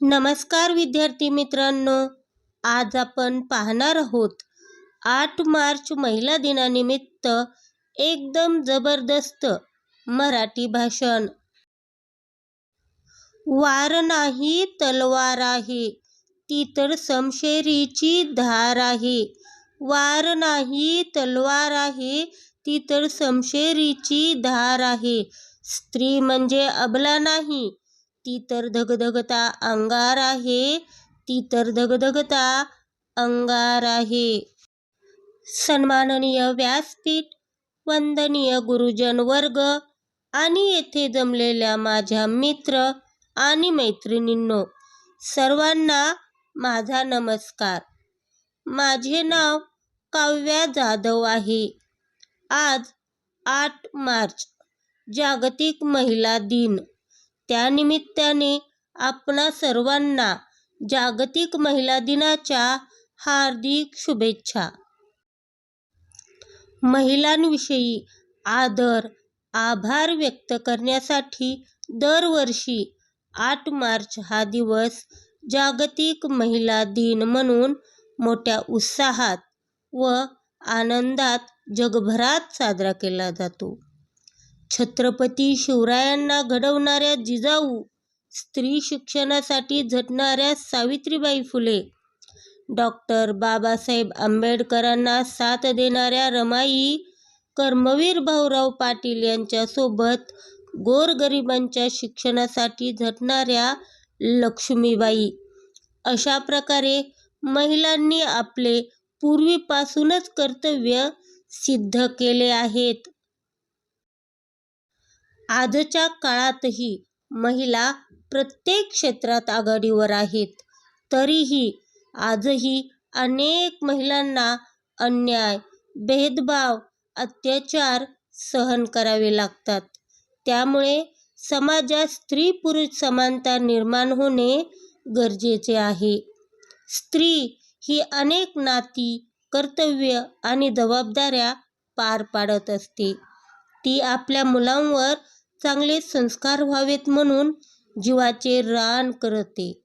नमस्कार विद्यार्थी मित्रांनो आज आपण पाहणार आहोत आठ मार्च महिला दिनानिमित्त एकदम जबरदस्त मराठी भाषण. वार नाही तलवार आहे ती तर समशेरीची धार आहे. वार नाही तलवार आहे ती तर समशेरीची धार आहे. स्त्री म्हणजे अबला नाही ती तर धगधगता अंगार आहे ती तर धगधगता अंगार आहे. सन्माननीय व्यासपीठ वंदनीय गुरुजन वर्ग आणि येथे जमलेल्या माझ्या मित्र आणि मैत्रिणींनो सर्वांना माझा नमस्कार. माझे नाव काव्या जाधव आहे. आज आठ मार्च जागतिक महिला दिन. त्यानिमित्ताने आपणा सर्वांना जागतिक महिला दिनाच्या हार्दिक शुभेच्छा. महिलांविषयी आदर आभार व्यक्त करण्यासाठी दरवर्षी आठ मार्च हा दिवस जागतिक महिला दिन म्हणून मोठ्या उत्साहात व आनंदात जगभरात साजरा केला जातो. छत्रपती शिवरायांना घडवणाऱ्या जिजाऊ स्त्री शिक्षणासाठी झटणाऱ्या सावित्रीबाई फुले. डॉक्टर बाबासाहेब आंबेडकरांना साथ देणाऱ्या रमाई कर्मवीर भाऊराव पाटील यांच्यासोबत गोरगरिबांच्या शिक्षणासाठी झटणाऱ्या लक्ष्मीबाई. अशा प्रकारे महिलांनी आपले पूर्वीपासूनच कर्तव्य सिद्ध केले आहेत. आजच्या काळातही महिला प्रत्येक क्षेत्रात आघाडीवर आहेत. तरीही आजही अनेक महिलांना अन्याय भेदभाव अत्याचार सहन करावे लागतात. त्यामुळे समाजात स्त्री पुरुष समानता निर्माण होणे गरजेचे आहे. स्त्री ही अनेक नाती कर्तव्य आणि जबाबदाऱ्या पार पाडत असते. ती आपल्या मुलांवर चांगले संस्कार व्हावेत म्हणून जीवाचे रान करते.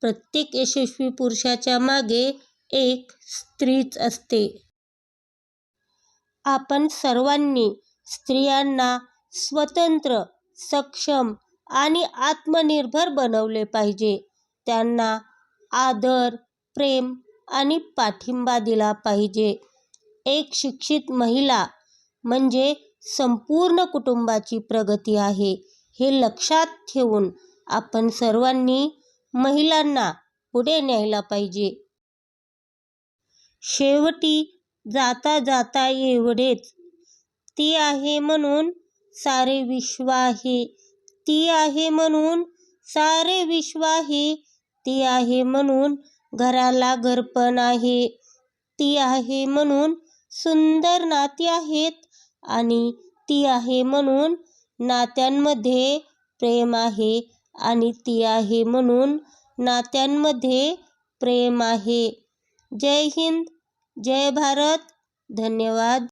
प्रत्येक यशस्वी पुरुषाच्या मागे एक स्त्रीच असते. आपण सर्वांनी स्त्रियांना स्वतंत्र सक्षम आणि आत्मनिर्भर बनवले पाहिजे. त्यांना आदर प्रेम आणि पाठिंबा दिला पाहिजे. एक शिक्षित महिला म्हणजे संपूर्ण कुटुंबाची प्रगती आहे हे लक्षात ठेवून आपण सर्वांनी महिलांना पुढे न्यायला पाहिजे. शेवटी जाता जाता एवढेच. ती आहे म्हणून सारे विश्व आहे ती आहे म्हणून सारे विश्व आहे ती आहे म्हणून घराला घरपण आहे ती आहे म्हणून सुंदर नाती आहेत आणि ती आहे म्हणून नात्यांमध्ये प्रेम आहे. आणि ती आहे म्हणून नात्यांमध्ये प्रेम आहे. जय हिंद जय भारत धन्यवाद.